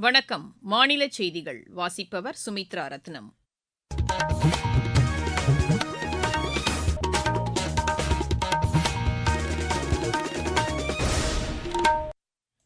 வணக்கம். மாநில செய்திகள். வாசிப்பவர் சுமித்ரா ரத்னம்.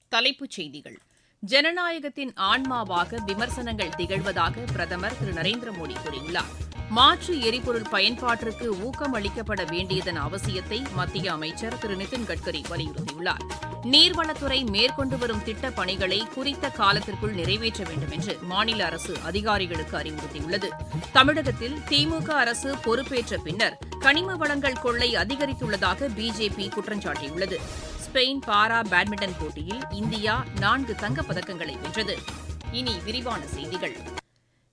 தலைப்புச் செய்திகள். ஜனநாயகத்தின் ஆன்மாவாக விமர்சனங்கள் திகழ்வதாக பிரதமர் திரு நரேந்திர மோடி கூறியுள்ளார். மாற்று எரிபொருள் பயன்பாட்டிற்கு ஊக்கம் அளிக்கப்பட வேண்டியதன் அவசியத்தை மத்திய அமைச்சர் திரு நிதின் கட்கரி வலியுறுத்தியுள்ளார். நீர்வளத்துறை மேற்கொண்டு வரும் திட்டப் பணிகளை குறித்த காலத்திற்குள் நிறைவேற்ற வேண்டும் என்று மாநில அரசு அதிகாரிகளுக்கு அறிவுறுத்தியுள்ளது. தமிழகத்தில் திமுக அரசு பொறுப்பேற்ற பின்னர் கனிம வளங்கள் கொள்ளை அதிகரித்துள்ளதாக பிஜேபி குற்றம் சாட்டியுள்ளது. ஸ்பெயின் பாரா பேட்மிண்டன் போட்டியில் இந்தியா நான்கு தங்கப்பதக்கங்களை வென்றது. இனி விரிவான செய்திகள்.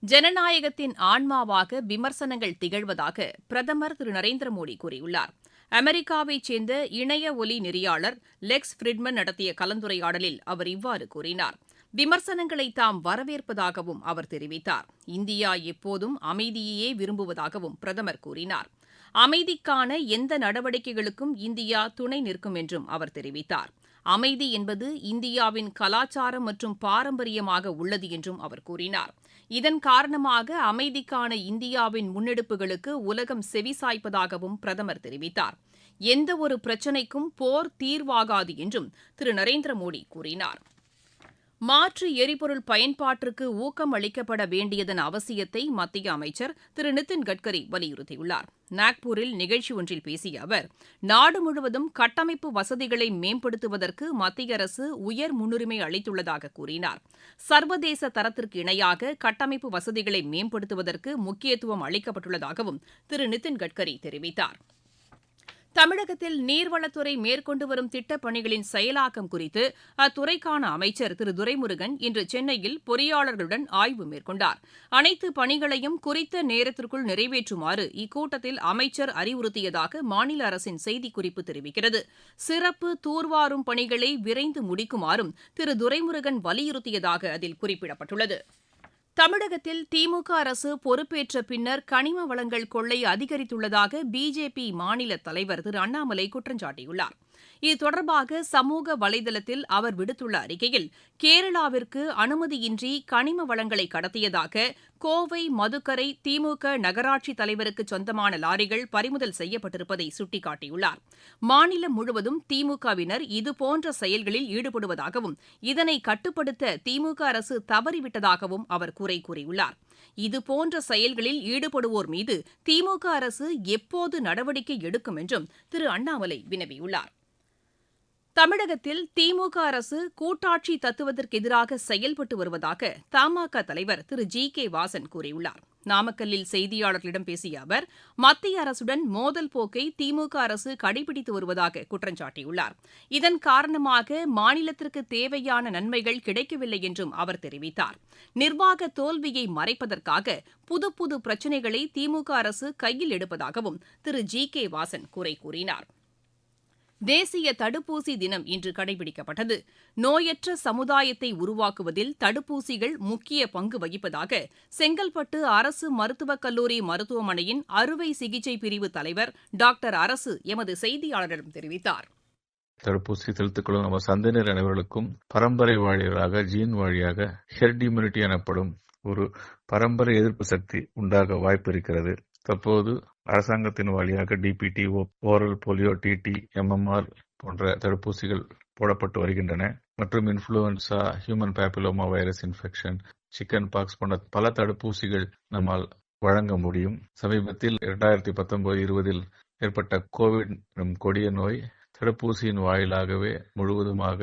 ஜனநாயகத்தின் ஆன்மாவாக விமர்சனங்கள் திகழ்வதாக பிரதமர் திரு நரேந்திர மோடி கூறியுள்ளார். அமெரிக்காவைச் சேர்ந்த இணைய ஒலி நெறியாளர் லெக்ஸ் ஃபிரிட்மன் நடத்திய கலந்துரையாடலில் அவர் இவ்வாறு கூறினார். விமர்சனங்களை தாம் வரவேற்பதாகவும் அவர் தெரிவித்தார். இந்தியா எப்போதும் அமைதியையே விரும்புவதாகவும் பிரதமர் கூறினார். அமைதிக்கான எந்த நடவடிக்கைகளுக்கும் இந்தியா துணை நிற்கும் என்றும் அவர் தெரிவித்தார். அமைதி என்பது இந்தியாவின் கலாச்சாரம் மற்றும் பாரம்பரியமாக உள்ளது என்றும் அவர் கூறினார். இதன் காரணமாக அமைதிக்கான இந்தியாவின் முன்னெடுப்புகளுக்கு உலகம் செவிசாய்ப்பதாகவும் பிரதமர் தெரிவித்தார். எந்தவொரு பிரச்சினைக்கும் போர் தீர்வாகாது என்றும் திரு. நரேந்திர மோடி கூறினார். மாற்று எரிபொருள் பயன்பாட்டிற்கு ஊக்கம் அளிக்கப்பட வேண்டியதன் அவசியத்தை மத்திய அமைச்சர் திரு. நிதின் கட்கரி வலியுறுத்தியுள்ளார். நாக்பூரில் நிகழ்ச்சி ஒன்றில் பேசிய அவர் நாடு முழுவதும் கட்டமைப்பு வசதிகளை மேம்படுத்துவதற்கு மத்திய அரசு உயர் முன்னுரிமை அளித்துள்ளதாக கூறினார். சர்வதேச தரத்திற்கு இணையாக கட்டமைப்பு வசதிகளை மேம்படுத்துவதற்கு முக்கியத்துவம் அளிக்கப்பட்டுள்ளதாகவும் திரு. நிதின் கட்கரி தெரிவித்தார். தமிழகத்தில் நீர்வளத்துறை மேற்கொண்டு வரும் திட்டப் பணிகளின் செயலாக்கம் குறித்து அத்துறைக்கான அமைச்சர் திரு துரைமுருகன் இன்று சென்னையில் பொறியாளர்களுடன் ஆய்வு மேற்கொண்டார். அனைத்து பணிகளையும் குறித்த நேரத்திற்குள் நிறைவேற்றுமாறு இக்கூட்டத்தில் அமைச்சர் அறிவுறுத்தியதாக மாநில அரசின் செய்திக்குறிப்பு தெரிவிக்கிறது. சிறப்பு தூர்வாரும் பணிகளை விரைந்து முடிக்குமாறும் திரு துரைமுருகன் வலியுறுத்தியதாக அதில் குறிப்பிடப்பட்டுள்ளது. தமிழகத்தில் திமுக அரசு பொறுப்பேற்ற பின்னர் கனிம வளங்கள் கொள்ளை அதிகரித்துள்ளதாக பிஜேபி மாநில தலைவர் திரு அண்ணாமலை குற்றம் சாட்டியுள்ளார் இது தொடர்பாக சமூக வலைதளத்தில் அவர் விடுத்துள்ள அறிக்கையில் கேரளாவிற்கு அனுமதியின்றி கனிம வளங்களை கடத்தியதாக கோவை மதுக்கரை திமுக நகராட்சி தலைவருக்கு சொந்தமான லாரிகள் பறிமுதல் செய்யப்பட்டிருப்பதை சுட்டிக்காட்டியுள்ளார். மாநிலம் முழுவதும் திமுகவினர் இதுபோன்ற செயல்களில் ஈடுபடுவதாகவும் இதனை கட்டுப்படுத்த திமுக அரசு தவறிவிட்டதாகவும் அவர் குறை கூறியுள்ளார். இதுபோன்ற செயல்களில் ஈடுபடுவோர் மீது திமுக அரசு எப்போது நடவடிக்கை எடுக்கும் என்றும் திரு அண்ணாமலை வினவியுள்ளார். தமிழகத்தில் திமுக அரசு கூட்டாட்சி தத்துவத்திற்கு எதிராக செயல்பட்டு வருவதாக தமாக தலைவர் திரு ஜி கே வாசன் கூறியுள்ளார். நாமக்கல்லில் செய்தியாளர்களிடம் பேசிய அவர் மத்திய அரசுடன் மோதல் போக்கை திமுக அரசு கடைபிடித்து வருவதாக குற்றம் சாட்டியுள்ளார். இதன் காரணமாக மாநிலத்திற்கு தேவையான நன்மைகள் கிடைக்கவில்லை என்றும் அவர் தெரிவித்தார். நிர்வாக தோல்வியை மறைப்பதற்காக புது புது பிரச்சினைகளை திமுக அரசு கையில் எடுப்பதாகவும் திரு ஜி கே வாசன் குறை கூறினார். தேசிய தடுப்பூசி தினம் இன்று கடைபிடிக்கப்பட்டது. நோயற்ற சமுதாயத்தை உருவாக்குவதில் தடுப்பூசிகள் முக்கிய பங்கு வகிப்பதாக செங்கல்பட்டு அரசு மருத்துவக் கல்லூரி மருத்துவமனையின் அறுவை சிகிச்சை பிரிவு தலைவர் டாக்டர் அரசு எமது செய்தியாளரிடம் தெரிவித்தார். தடுப்பூசி செலுத்திக் கொள்ளும் நம்ம சந்ததியினர் அனைவர்களுக்கும் பரம்பரை வாழியாக ஜீன் வாழியாக ஹெர்ட் இம்யூனிட்டி எனப்படும் ஒரு பரம்பரை எதிர்ப்பு சக்தி உண்டாக வாய்ப்பு இருக்கிறது. தற்போது அரசாங்கத்தின் வழியாக DPT oral polio DT MMR போன்ற தடுப்பூசிகள் போடப்பட்டு வருகின்றன. மற்றும் influenza human papilloma virus infection chicken pox போன்ற பல தடுப்பூசிகள் நம்மால் வழங்க முடியும். சமீபத்தில் இரண்டாயிரத்தி பத்தொன்பது இருபதில் ஏற்பட்ட கோவிட் கொடிய நோய் தடுப்பூசியின் வாயிலாகவே முழுவதுமாக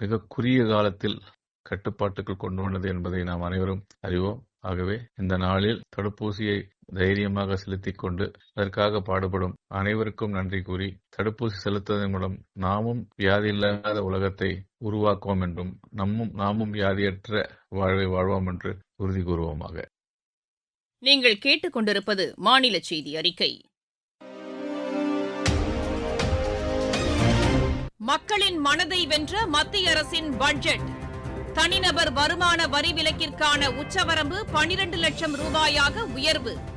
மிக குறுகிய காலத்தில் கட்டுப்பாட்டுக்குள் கொண்டு வந்தது என்பதை நாம் அனைவரும் அறிவோம். ஆகவே இந்த நாளில் தடுப்பூசியை தைரியமாக செலுத்திக் கொண்டு அதற்காக பாடுபடும் அனைவருக்கும் நன்றி கூறி தடுப்பூசி செலுத்துவதன் மூலம் நாமும் வியாதி இல்லாத உலகத்தை உருவாக்குவோம் என்றும் நம்மும் நாமும் வியாதியற்ற வாழ்வை வாழ்வோம் என்று உறுதி கூறுவோமாக. நீங்கள் கேட்டுக்கொண்டிருப்பது மாநில செய்தி அறிக்கை. மக்களின் மனதை வென்ற மத்திய அரசின் பட்ஜெட். தனிநபர் வருமான வரி விலக்கிற்கான உச்சவரம்பு பனிரண்டு லட்சம் ரூபாயாக உயர்வு.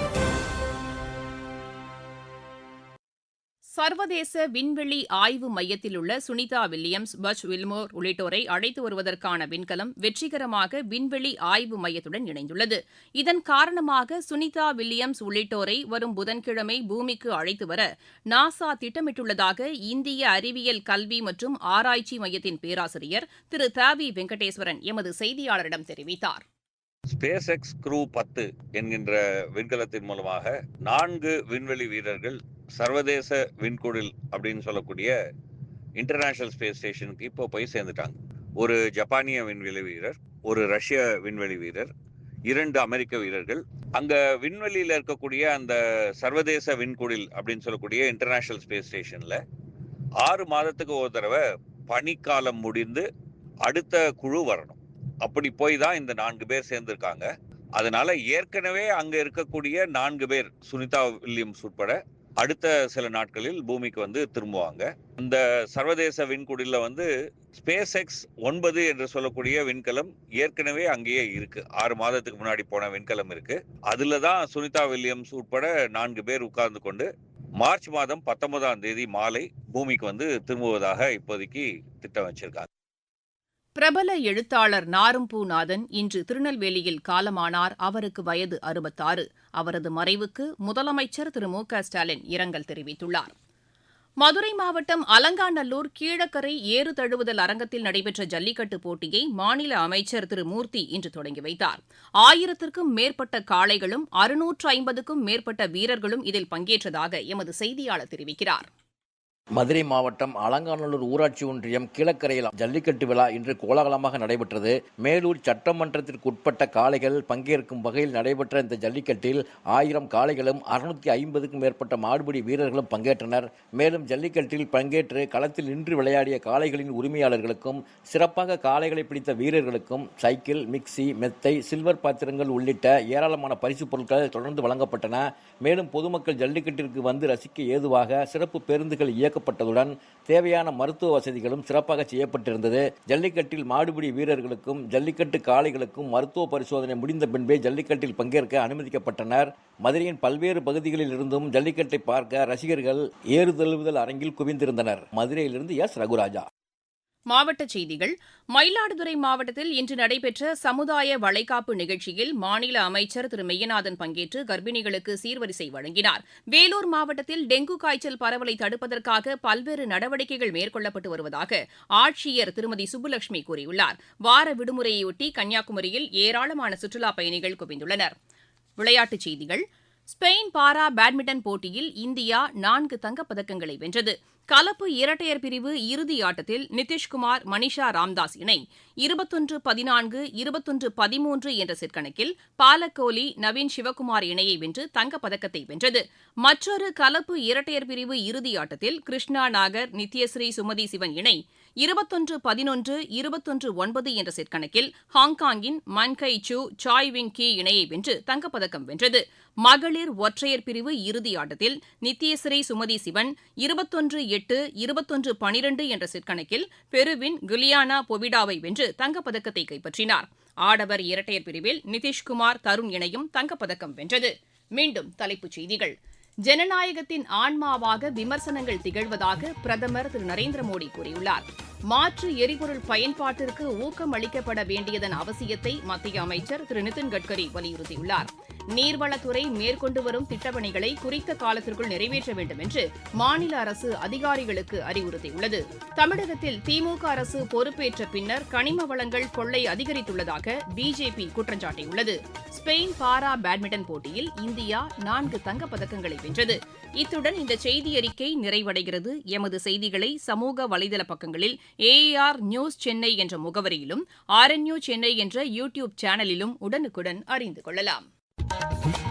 சர்வதேச விண்வெளி ஆய்வு மையத்தில் உள்ள சுனிதா வில்லியம்ஸ் பச் வில்மோர் உள்ளிட்டோரை அழைத்து வருவதற்கான விண்கலம் வெற்றிகரமாக விண்வெளி ஆய்வு மையத்துடன் இணைந்துள்ளது. இதன் காரணமாக சுனிதா வில்லியம்ஸ் உள்ளிட்டோரை வரும் புதன்கிழமை பூமிக்கு அழைத்து வர நாசா திட்டமிட்டுள்ளதாக இந்திய அறிவியல் கல்வி மற்றும் ஆராய்ச்சி மையத்தின் பேராசிரியர் திரு தாவி வெங்கடேஸ்வரன் எமது செய்தியாளரிடம் தெரிவித்தார். ஸ்பேஸ் எக்ஸ் க்ரூ பத்து என்கின்ற விண்கலத்தின் மூலமாக நான்கு விண்வெளி வீரர்கள் சர்வதேச விண்கூடில் அப்படின்னு சொல்லக்கூடிய இன்டர்நேஷனல் ஸ்பேஸ் ஸ்டேஷனுக்கு இப்போ போய் சேர்ந்துட்டாங்க. ஒரு ஜப்பானிய விண்வெளி வீரர் ஒரு ரஷ்ய விண்வெளி வீரர் இரண்டு அமெரிக்க வீரர்கள். அங்க விண்வெளியில இருக்கக்கூடிய அந்த சர்வதேச விண்குடில் அப்படின்னு சொல்லக்கூடிய இன்டர்நேஷனல் ஸ்பேஸ் ஸ்டேஷன்ல ஆறு மாதத்துக்கு ஒரு தடவை பனிக்காலம் முடிந்து அடுத்த குழு வரணும். அப்படி போய் தான் இந்த நான்கு பேர் சேர்ந்திருக்காங்க. அதனால ஏற்கனவே அங்க இருக்கக்கூடிய நான்கு பேர் சுனிதா வில்லியம்ஸ் உட்பட அடுத்த சில நாட்களில் பூமிக்கு வந்து திரும்புவாங்க. இந்த சர்வதேச விண்குடில வந்து ஸ்பேஸ் எக்ஸ் ஒன்பது என்று சொல்லக்கூடிய விண்கலம் ஏற்கனவே அங்கேயே இருக்கு. ஆறு மாதத்துக்கு முன்னாடி போன விண்கலம் இருக்கு. அதுல தான் சுனிதா வில்லியம்ஸ் உட்பட நான்கு பேர் உட்கார்ந்து கொண்டு மார்ச் மாதம் பத்தொன்பதாம் தேதி மாலை பூமிக்கு வந்து திரும்புவதாக இப்போதைக்கு திட்டம் வச்சிருக்காங்க. பிரபல எழுத்தாளர் நாரும்பூநாதன் இன்று திருநெல்வேலியில் காலமானார். அவருக்கு வயது அறுபத்தாறு. அவரது மறைவுக்கு முதலமைச்சர் திரு மு க ஸ்டாலின் இரங்கல் தெரிவித்துள்ளார். மதுரை மாவட்டம் அலங்காநல்லூர் கீழக்கரை ஏறு தழுவுதல் அரங்கத்தில் நடைபெற்ற ஜல்லிக்கட்டு போட்டியை மாநில அமைச்சர் திரு மூர்த்தி இன்று தொடங்கி வைத்தார். ஆயிரத்திற்கும் மேற்பட்ட காளைகளும் அறுநூற்று ஐம்பதுக்கும் மேற்பட்ட வீரர்களும் இதில் பங்கேற்றதாக எமது செய்தியாளர் தெரிவிக்கிறார். மதுரை மாவட்டம் அலங்காநல்லூர் ஊராட்சி ஒன்றியம் கீழக்கரையில் ஜல்லிக்கட்டு விழா இன்று கோலாகலமாக நடைபெற்றது. மேலூர் சட்டமன்றத்திற்குட்பட்ட காளைகள் பங்கேற்கும் வகையில் நடைபெற்ற இந்த ஜல்லிக்கட்டில் ஆயிரம் காளைகளும் அறுநூத்தி ஐம்பதுக்கும் மேற்பட்ட மாடுபிடி வீரர்களும் பங்கேற்றனர். மேலும் ஜல்லிக்கட்டில் பங்கேற்று களத்தில் நின்று விளையாடிய காளைகளின் உரிமையாளர்களுக்கும் சிறப்பாக காளைகளை பிடித்த வீரர்களுக்கும் சைக்கிள் மிக்சி மெத்தை சில்வர் பாத்திரங்கள் உள்ளிட்ட ஏராளமான பரிசுப் பொருட்கள் தொடர்ந்து வழங்கப்பட்டன. மேலும் பொதுமக்கள் ஜல்லிக்கட்டிற்கு வந்து ரசிக்க ஏதுவாக சிறப்பு பேருந்துகள் இயக்கப்பட்டதுடன் தேவையான மருத்துவ வசதிகளும் சிறப்பாக செய்யப்பட்டிருந்தது. ஜல்லிக்கட்டில் மாடுபிடி வீரர்களுக்கும் ஜல்லிக்கட்டு காளைகளுக்கும் மருத்துவ பரிசோதனை முடிந்த பின்பே ஜல்லிக்கட்டில் பங்கேற்க அனுமதிக்கப்பட்டனர். மதுரையின் பல்வேறு பகுதிகளில் இருந்தும் ஜல்லிக்கட்டை பார்க்க ரசிகர்கள் ஏறுதழுவுதல் அரங்கில் குவிந்திருந்தனர். மதுரையிலிருந்து எஸ். ரகுராஜா. மாவட்டச் செய்திகள். மயிலாடுதுறை மாவட்டத்தில் இன்று நடைபெற்ற சமுதாய வளைகாப்பு நிகழ்ச்சியில் மாநில அமைச்சர் திரு. மெய்யநாதன் பங்கேற்று கர்ப்பிணிகளுக்கு சீர்வரிசை வழங்கினார். வேலூர் மாவட்டத்தில் டெங்கு காய்ச்சல் பரவலை தடுப்பதற்காக பல்வேறு நடவடிக்கைகள் மேற்கொள்ளப்பட்டு வருவதாக ஆட்சியர் திருமதி சுப்புலட்சுமி கூறியுள்ளார். வார விடுமுறையொட்டி கன்னியாகுமரியில் ஏராளமான சுற்றுலாப் பயணிகள் குவிந்துள்ளனர். விளையாட்டுச் செய்திகள். ஸ்பெயின் பாரா பேட்மிண்டன் போட்டியில் இந்தியா நான்கு தங்கப்பதக்கங்களை வென்றது. கலப்பு இரட்டையர் பிரிவு இறுதி ஆட்டத்தில் நிதிஷ்குமார் மனிஷா ராம்தாஸ் இணை இருபத்தொன்று பதினான்கு இருபத்தொன்று பதிமூன்று என்ற செட்கணக்கில் பாலக்கோலி நவீன் சிவகுமார் இணையை வென்று தங்கப்பதக்கத்தை வென்றது. மற்றொரு கலப்பு இரட்டையர் பிரிவு இறுதி ஆட்டத்தில் கிருஷ்ணா நாகர் நித்யஸ்ரீ சுமதி சிவன் இணை இருபத்தொன்று பதினொன்று இருபத்தொன்று ஒன்பது என்ற செட்கணக்கில் ஹாங்காங்கின் மன்கை சு சாய் விங் கி இணையை வென்று தங்கப்பதக்கம் வென்றது. மகளிர் ஒற்றையர் பிரிவு இறுதி ஆட்டத்தில் நித்யஸ்ரீ சுமதி சிவன் இருபத்தொன்று எட்டு இருபத்தொன்று பனிரெண்டு என்ற செட் கணக்கில் பெருவின் குலியானா பொவிடாவை வென்று தங்கப்பதக்கத்தை கைப்பற்றினார். ஆடவர் இரட்டையர் பிரிவில் நிதிஷ்குமார் தருண் இணையும் தங்கப்பதக்கம் வென்றது. மீண்டும் தலைப்புச் செய்திகள். ஜனநாயகத்தின் ஆன்மாவாக விமர்சனங்கள் திகழ்வதாக பிரதமர் திரு. நரேந்திர மோடி கூறியுள்ளார். மாற்று எரிபொருள் பயன்பாட்டிற்கு ஊக்கம் அளிக்கப்பட வேண்டியதன் அவசியத்தை மத்திய அமைச்சர் திரு. நிதின் கட்கரி வலியுறுத்தியுள்ளாா் நீர்வளத்துறை மேற்கொண்டு வரும் திட்டப்பணிகளை குறித்த காலத்திற்குள் நிறைவேற்ற வேண்டும் என்று மாநில அரசு அதிகாரிகளுக்கு அறிவுறுத்தியுள்ளது. தமிழகத்தில் திமுக அரசு பொறுப்பேற்ற பின்னர் கனிம வளங்கள் கொள்ளை அதிகரித்துள்ளதாக பிஜேபி குற்றம் சாட்டியுள்ளது ஸ்பெயின் பாரா பேட்மிண்டன் போட்டியில் இந்தியா நான்கு தங்கப்பதக்கங்களை வென்றது. இத்துடன் இந்த செய்தி அறிக்கை நிறைவடைகிறது. எமது செய்திகளை சமூக வலைதள பக்கங்களில் ஏஆர் நியூஸ் சென்னை என்ற முகவரியிலும் ஆர்என்யூ சென்னை என்ற யூ டியூப் சேனலிலும் உடனுக்குடன் அறிந்து கொள்ளலாம். Mm-hmm.